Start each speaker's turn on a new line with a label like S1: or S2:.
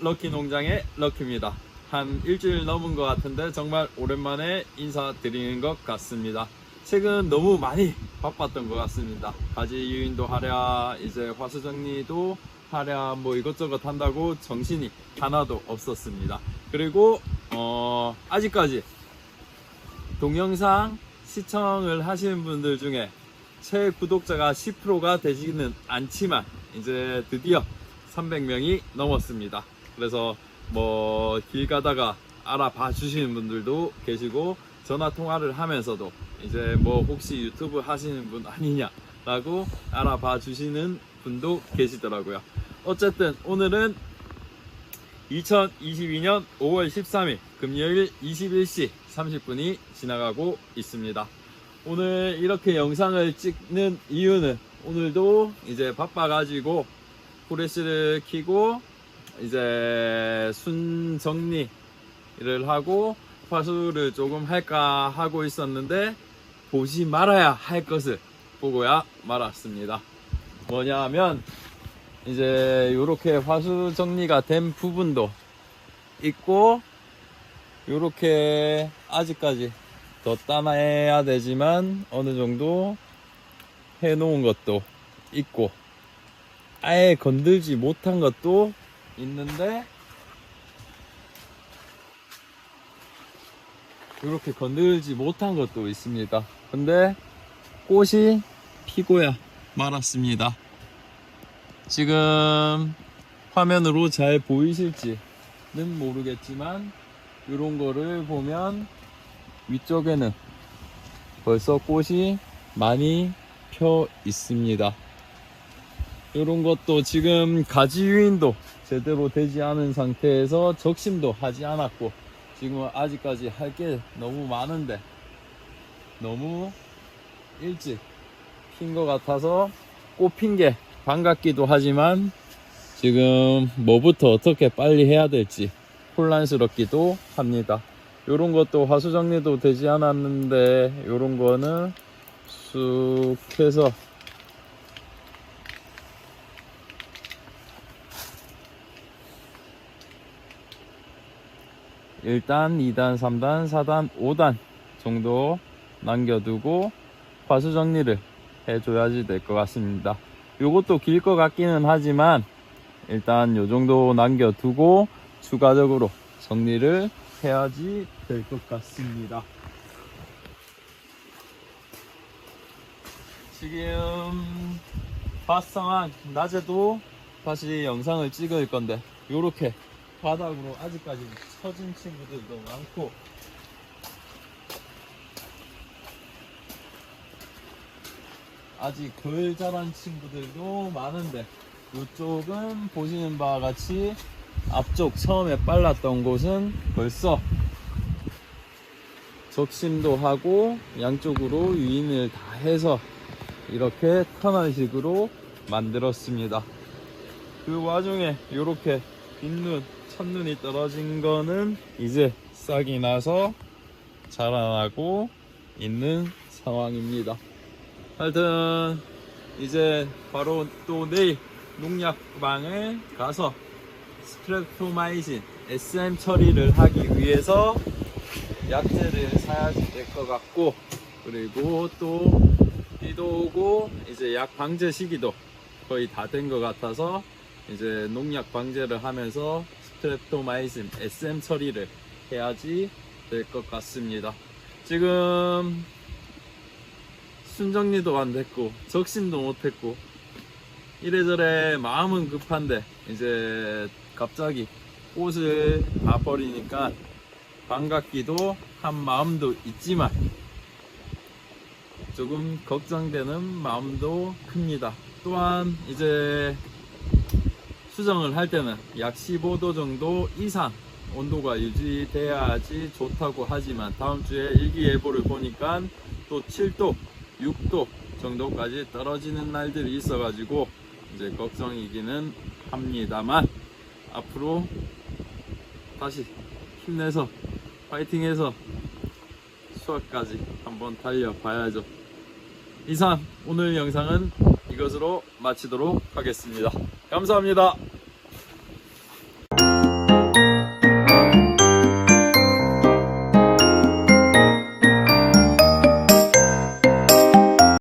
S1: 럭키 농장의 럭키입니다. 한 일주일 넘은 것 같은데 정말 오랜만에 인사드리는 것 같습니다. 최근 너무 많이 바빴던 것 같습니다. 가지 유인도 하랴, 이제 화수 정리도 하랴, 뭐 이것저것 한다고 정신이 하나도 없었습니다. 그리고 어, 아직까지 동영상 시청을 하시는 분들 중에 최 구독자가 10%가 되지는 않지만 이제 드디어 300명이 넘었습니다. 그래서 뭐 길 가다가 알아봐 주시는 분들도 계시고 전화 통화를 하면서도 이제 뭐 혹시 유튜브 하시는 분 아니냐라고 알아봐 주시는 분도 계시더라고요. 어쨌든 오늘은 2022년 5월 13일 금요일 21시 30분이 지나가고 있습니다. 오늘 이렇게 영상을 찍는 이유는 오늘도 이제 바빠가지고 후레쉬를 켜고 이제 순 정리를 하고 화수를 조금 할까 하고 있었는데 보지 말아야 할 것을 보고야 말았습니다. 뭐냐면 이제 이렇게 화수 정리가 된 부분도 있고 이렇게 아직까지 더 따놔야 되지만 어느 정도 해놓은 것도 있고 아예 건들지 못한 것도 있는데 이렇게 건들지 못한 것도 있습니다. 근데 꽃이 피고야 말았습니다. 지금 화면으로 잘 보이실지는 모르겠지만 이런 거를 보면 위쪽에는 벌써 꽃이 많이 펴 있습니다. 이런 것도 지금 가지 유인도 제대로 되지 않은 상태에서 적심도 하지 않았고 지금 아직까지 할 게 너무 많은데 너무 일찍 핀 것 같아서 꽃핀 게 반갑기도 하지만 지금 뭐부터 어떻게 빨리 해야 될지 혼란스럽기도 합니다. 요런 것도 화수 정리도 되지 않았는데 요런 거는 쑥 해서 일단 2단, 3단, 4단, 5단 정도 남겨두고 화수 정리를 해줘야지 될 것 같습니다. 요것도 길 것 같기는 하지만 일단 요 정도 남겨두고 추가적으로 정리를 해야지 될 것 같습니다. 지금 바상한 낮에도 다시 영상을 찍을 건데 요렇게 바닥으로 아직까지 처진 친구들도 많고 아직 덜 자란 친구들도 많은데 이쪽은 보시는 바와 같이 앞쪽 처음에 빨랐던 곳은 벌써 적심도 하고 양쪽으로 유인을 다 해서 이렇게 터널식으로 만들었습니다. 그 와중에 이렇게 빈눈, 첫눈이 떨어진 거는 이제 싹이 나서 자라나고 있는 상황입니다. 하여튼 이제 바로 또 내일 농약방에 가서 스트레프토마이신 SM 처리를 하기 위해서 약재를 사야지 될 것 같고 그리고 또 비도 오고 이제 약 방제 시기도 거의 다 된 것 같아서 이제 농약 방제를 하면서 스트레프토마이신 SM 처리를 해야지 될 것 같습니다. 지금 순정리도 안 됐고 적심도 못했고 이래저래 마음은 급한데 이제 갑자기 꽃을 다 버리니까 반갑기도 한 마음도 있지만 조금 걱정되는 마음도 큽니다. 또한 이제 수정을 할 때는 약 15도 정도 이상 온도가 유지돼야지 좋다고 하지만 다음 주에 일기예보를 보니까 또 7도, 6도 정도까지 떨어지는 날들이 있어가지고 이제 걱정이기는 합니다만 앞으로 다시 힘내서 파이팅해서 수학까지 한번 달려봐야죠. 이상 오늘 영상은 이것으로 마치도록 하겠습니다. 감사합니다.